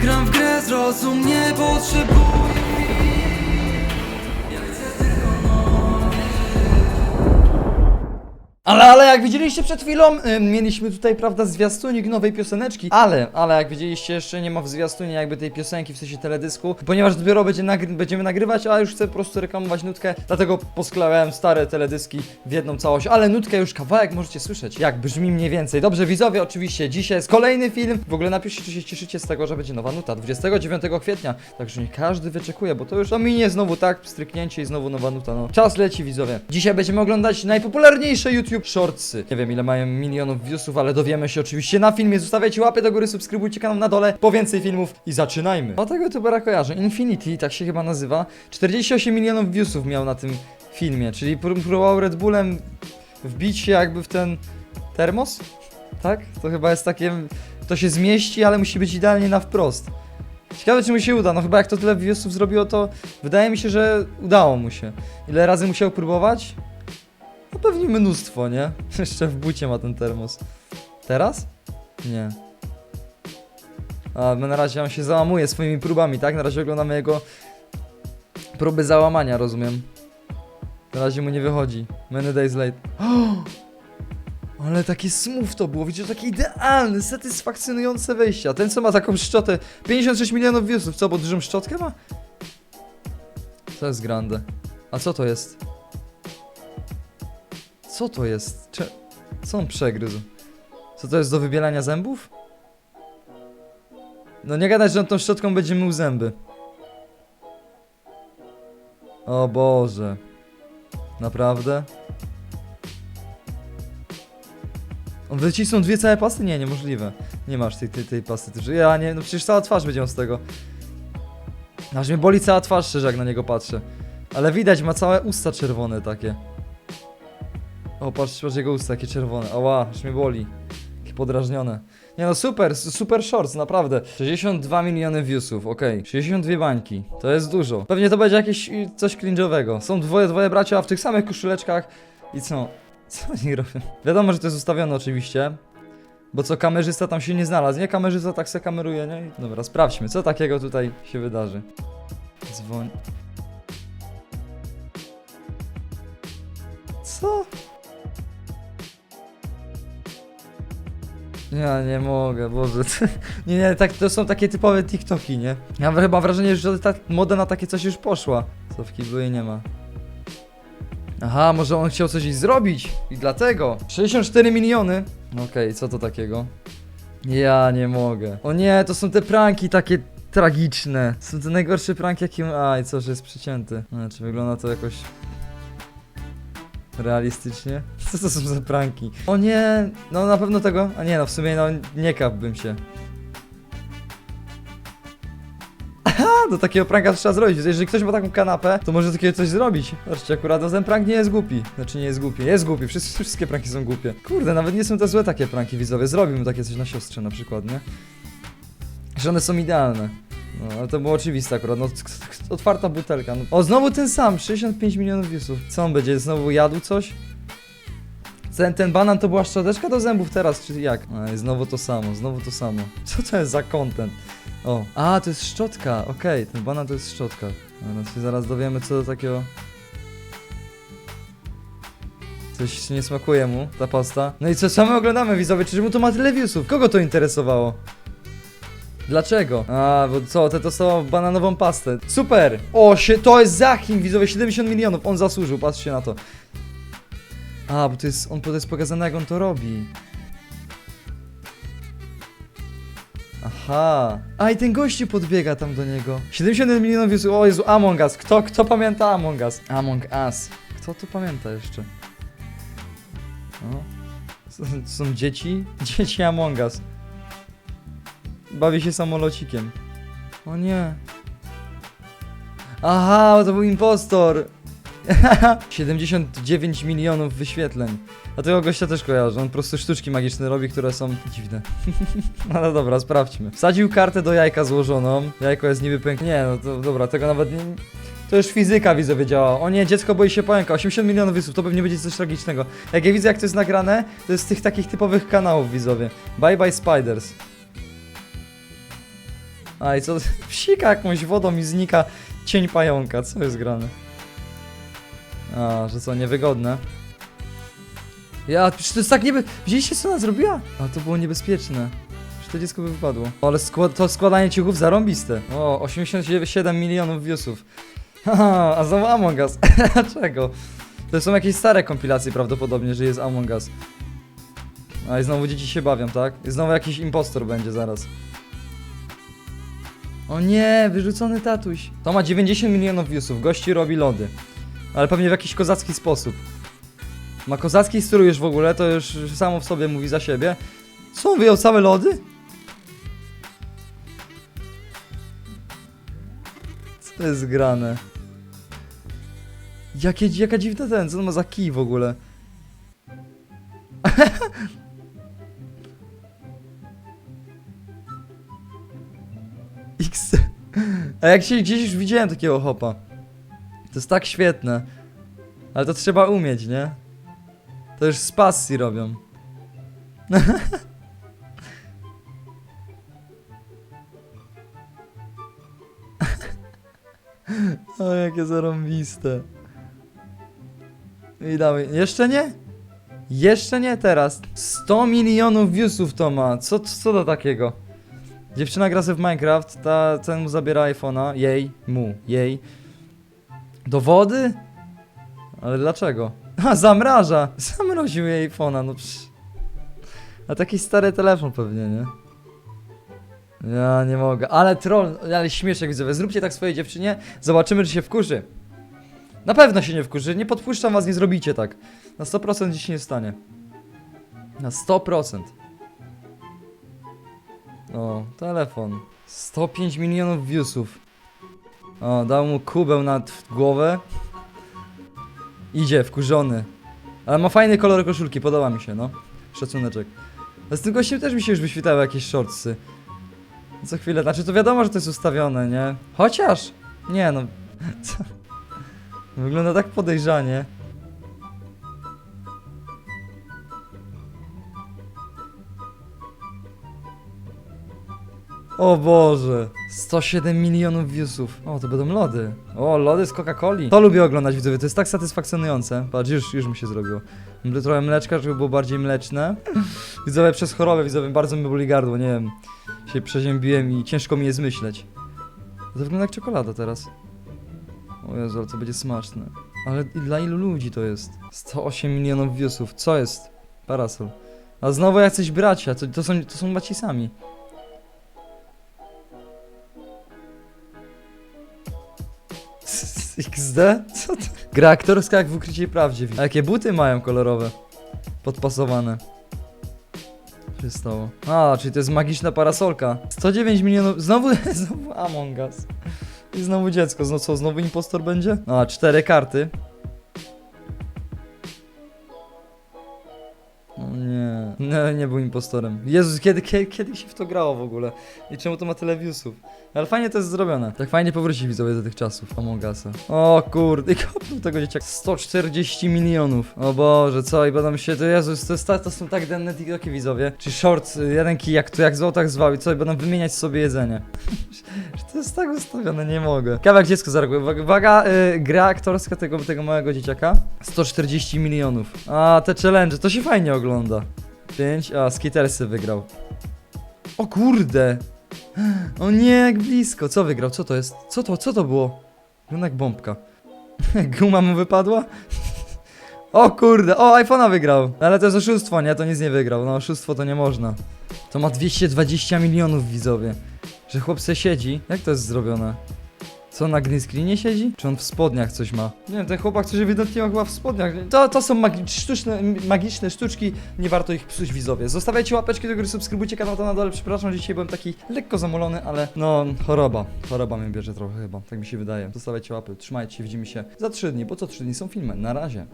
gram w grę, zrozum nie potrzebuję Ale, ale jak widzieliście przed chwilą, y, mieliśmy tutaj, prawda, zwiastunik nowej pioseneczki, ale, ale jak widzieliście, jeszcze nie ma w zwiastunie jakby tej piosenki, w sensie teledysku, ponieważ dopiero będzie nagry będziemy nagrywać, a już chcę po prostu reklamować nutkę, dlatego posklałem stare teledyski w jedną całość, ale nutkę już kawałek możecie słyszeć, jak brzmi mniej więcej. Dobrze, widzowie, oczywiście, dzisiaj jest kolejny film, w ogóle napiszcie, czy się cieszycie z tego, że będzie nowa nuta, 29 kwietnia, także nie każdy wyczekuje, bo to już to minie znowu tak, stryknięcie i znowu nowa nuta, no. Czas leci, widzowie. Dzisiaj będziemy oglądać najpopularniejsze YouTube Shortsy. Nie wiem ile mają milionów viewsów, ale dowiemy się oczywiście na filmie. Zostawiajcie łapy do góry, subskrybujcie kanał na dole, po więcej filmów i zaczynajmy. O tego youtubera kojarzę, Infinity, tak się chyba nazywa. 48 milionów viewsów miał na tym filmie, czyli pró- próbował Red Bullem wbić się jakby w ten termos? Tak? To chyba jest takie, to się zmieści, ale musi być idealnie na wprost. Ciekawe, czy mu się uda. No chyba jak to tyle viewsów zrobiło, to wydaje mi się, że udało mu się. Ile razy musiał próbować? No pewnie mnóstwo, nie? Jeszcze w bucie ma ten termos. Teraz? Nie. A, na razie on się załamuje swoimi próbami, tak? Na razie oglądamy jego próby załamania, rozumiem. Na razie mu nie wychodzi. Many days late. O! Ale takie smooth to było, widzicie, takie idealne, satysfakcjonujące wejście. Ten co ma taką szczotę, 56 milionów viewsów, co, bo dużą szczotkę ma? To jest grande. A co to jest? Co to jest? Cze... Co on przegryzł? Co to jest do wybielania zębów? No nie gadać, że on tą szczotką będzie mył zęby. O Boże. Naprawdę? On wycisnął dwie całe pasty? Nie, niemożliwe. Nie masz tej, tej, tej pasty. Ja nie, no przecież cała twarz będzie on z tego. Aż mnie boli cała twarz, szczerze, jak na niego patrzę. Ale widać, ma całe usta czerwone takie. O, patrz, patrz jego usta, jakie czerwone. Ała, aż mnie boli. Jakie podrażnione. Nie no, super, super shorts, naprawdę. 62 miliony viewsów, okej. 62 bańki, to jest dużo. Pewnie to będzie jakieś y, coś cringe'owego. Są dwoje, dwoje bracia, w tych samych koszuleczkach. I co? Co oni robią? Wiadomo, że to jest ustawione oczywiście. Bo co, kamerzysta tam się nie znalazł, nie? Kamerzysta tak se kameruje, nie? Dobra, sprawdźmy, co takiego tutaj się wydarzy. Dzwoń. Co? Ja nie mogę, Boże. Nie, nie, tak, to są takie typowe TikToki, nie? Ja mam chyba wrażenie, że ta moda na takie coś już poszła. Co w kiblu jej nie ma. Aha, może on chciał coś zrobić i dlatego. 64 miliony. Okej, co to takiego? Ja nie mogę. O nie, to są te pranki takie tragiczne. Są te najgorsze pranki, jakie... Aj, co, że jest przycięty. No, czy wygląda to jakoś... Realistycznie? Co to są za pranki? O nie, no na pewno tego. A nie, no w sumie no nie kapłbym się. Do takiego pranka trzeba zrobić. Jeżeli ktoś ma taką kanapę, to może takiego coś zrobić. Zobaczcie, akurat ten prank nie jest głupi. Znaczy nie jest głupi, jest głupi. Wszystkie pranki są głupie. Kurde, nawet nie są te złe takie pranki widzowie. Zrobimy takie coś na siostrze na przykład, nie? Że one są idealne. No, ale to było oczywiste akurat, no, otwarta butelka. No. O, znowu ten sam, 65 milionów viewsów. Co on będzie, znowu jadł coś? Ten, ten banan to była szczoteczka do zębów teraz, czy jak? A, i znowu to samo, znowu to samo. Co to jest za content? O, a, to jest szczotka, okej, ten banan to jest szczotka. No, się zaraz dowiemy, co do takiego... Coś nie smakuje mu, ta pasta. No i co, co my oglądamy, widzowie? Czemu to ma tyle viewsów? Kogo to interesowało? Dlaczego? A, bo co, te to są bananową pastę. Super! O, się, to jest Zachim, widzowie, 70 milionów, on zasłużył, patrzcie na to. A, bo to jest, on to jest pokazane jak on to robi. Aha. A i ten gościu podbiega tam do niego. 71 milionów viewsów. O Jezu, Among Us. Kto, kto pamięta Among Us? Among Us. Kto tu pamięta jeszcze? O. Są, są dzieci? Dzieci Among Us. Bawi się samolocikiem. O nie. Aha, to był impostor. 79 milionów wyświetleń. A tego gościa też kojarzę. On po prostu sztuczki magiczne robi, które są dziwne. Ale dobra, sprawdźmy. Wsadził kartę do jajka złożoną. Jajko jest niby pęknięte. Nie, no to dobra, tego nawet nie. To już fizyka widzowie działa. O nie, dziecko boi się pająka. 80 milionów widzów, to pewnie będzie coś tragicznego. Jak ja widzę, jak to jest nagrane, to jest z tych takich typowych kanałów widzowie. Bye bye Spiders. A i co? Psika jakąś wodą i znika cień pająka. Co jest grane? A, że co, niewygodne. Ja, czy to jest tak niebe... Widzieliście co ona zrobiła? A, to było niebezpieczne. Czy to dziecko by wypadło? O, ale skła to składanie ciuchów zarąbiste. O, 87 milionów viewsów. Haha, a znowu Among Us. Dlaczego? To są jakieś stare kompilacje prawdopodobnie, że jest Among Us. A i znowu dzieci się bawią, tak? I znowu jakiś impostor będzie zaraz. O nie, wyrzucony tatuś. To ma 90 milionów viewsów, gości robi lody. Ale pewnie w jakiś kozacki sposób. Ma kozacki strój już w ogóle, to już samo w sobie mówi za siebie. Co, wyjął całe lody? Co jest grane? Jakie, jaka dziwna ten, co on ma za kij w ogóle? A jak się gdzieś już widziałem takiego hopa. To jest tak świetne. Ale to trzeba umieć, nie? To już z pasji robią. o, jakie zarąbiste. I dawaj. Jeszcze nie? Jeszcze nie teraz. 100 milionów viewsów to ma. Co, co do takiego? Dziewczyna gra sobie w Minecraft, ta, ten mu zabiera iPhone'a. Jej, mu, jej. Do wody? Ale dlaczego? A, zamraża! Zamroził jej iPhone'a, no psz. A taki stary telefon pewnie, nie? Ja nie mogę. Ale troll, ale śmieszek widzowie. Zróbcie tak swojej dziewczynie, zobaczymy, czy się wkurzy. Na pewno się nie wkurzy, nie podpuszczam was, nie zrobicie tak. Na 100% dziś nie stanie. Na 100%. O, telefon. 105 milionów viewsów. O, dał mu kubę nad głowę. Idzie, wkurzony. Ale ma fajny kolor koszulki, podoba mi się, no. Szacuneczek. A z tym gościem też mi się już wyświetlały jakieś shortsy. Co chwilę, znaczy to wiadomo, że to jest ustawione, nie? Chociaż! Nie no. Co? Wygląda tak podejrzanie. O Boże, 107 milionów viewsów. O, to będą lody. O, lody z Coca-Coli. To lubię oglądać widzowie, to jest tak satysfakcjonujące. Patrz, już, już mi się zrobiło. Trochę mleczka, żeby było bardziej mleczne. Widzowie, przez chorobę widzowie, bardzo mi boli gardło, nie wiem. Się przeziębiłem i ciężko mi jest myśleć. To wygląda jak czekolada teraz. O Jezu, ale to będzie smaczne. Ale dla ilu ludzi to jest? 108 milionów viewsów, co jest? Parasol. A znowu jacyś bracia, to, to, są, to są braci sami. XD? Co to? Gra aktorska jak w ukryciej prawdzie. A jakie buty mają kolorowe? Podpasowane. Co się stało? A, czyli to jest magiczna parasolka. 109 milionów. Znowu, znowu Among Us. I znowu dziecko. Znowu co, znowu impostor będzie? A, cztery karty. Nie. nie, był impostorem. Jezus, kiedy, kiedy, kiedy się w to grało w ogóle? I czemu to ma tyle viewsów? Ale fajnie to jest zrobione. Tak fajnie powrócić widzowie do tych czasów Among Usa. O kurde, i kopnął tego dzieciaka. 140 milionów. O Boże, co? I będą się, to Jezus, to, jest, to są tak denne TikToki widzowie. Czy short, y, jeden kij, jak to jak zwał, tak zwał i co? I będą wymieniać sobie jedzenie. To jest tak ustawione, nie mogę. Kawałek dziecko zareaguje. Uwaga, uwaga y, gra aktorska tego, tego małego dzieciaka. 140 milionów. A, te challenge, to się fajnie ogląda. 5, a Skittersy wygrał. O kurde! O nie, jak blisko. Co wygrał? Co to jest? Co to? Co to było? Wygląda jak bombka. Guma mu wypadła? O kurde, o iPhone'a wygrał. Ale to jest oszustwo, nie? To nic nie wygrał. No oszustwo to nie można. To ma 220 milionów widzowie. Że chłop se siedzi. Jak to jest zrobione? Co, na green screenie siedzi? Czy on w spodniach coś ma? Nie wiem, ten chłopak, który ewidentnie ma chyba w spodniach. To, to są magi sztuczne, magiczne sztuczki, nie warto ich psuć widzowie. Zostawiajcie łapeczki do góry, subskrybujcie kanał to na dole. Przepraszam, że dzisiaj byłem taki lekko zamolony, ale no, choroba. Choroba mnie bierze trochę chyba, tak mi się wydaje. Zostawiajcie łapy, trzymajcie się, widzimy się za 3 dni, bo co 3 dni są filmy. Na razie.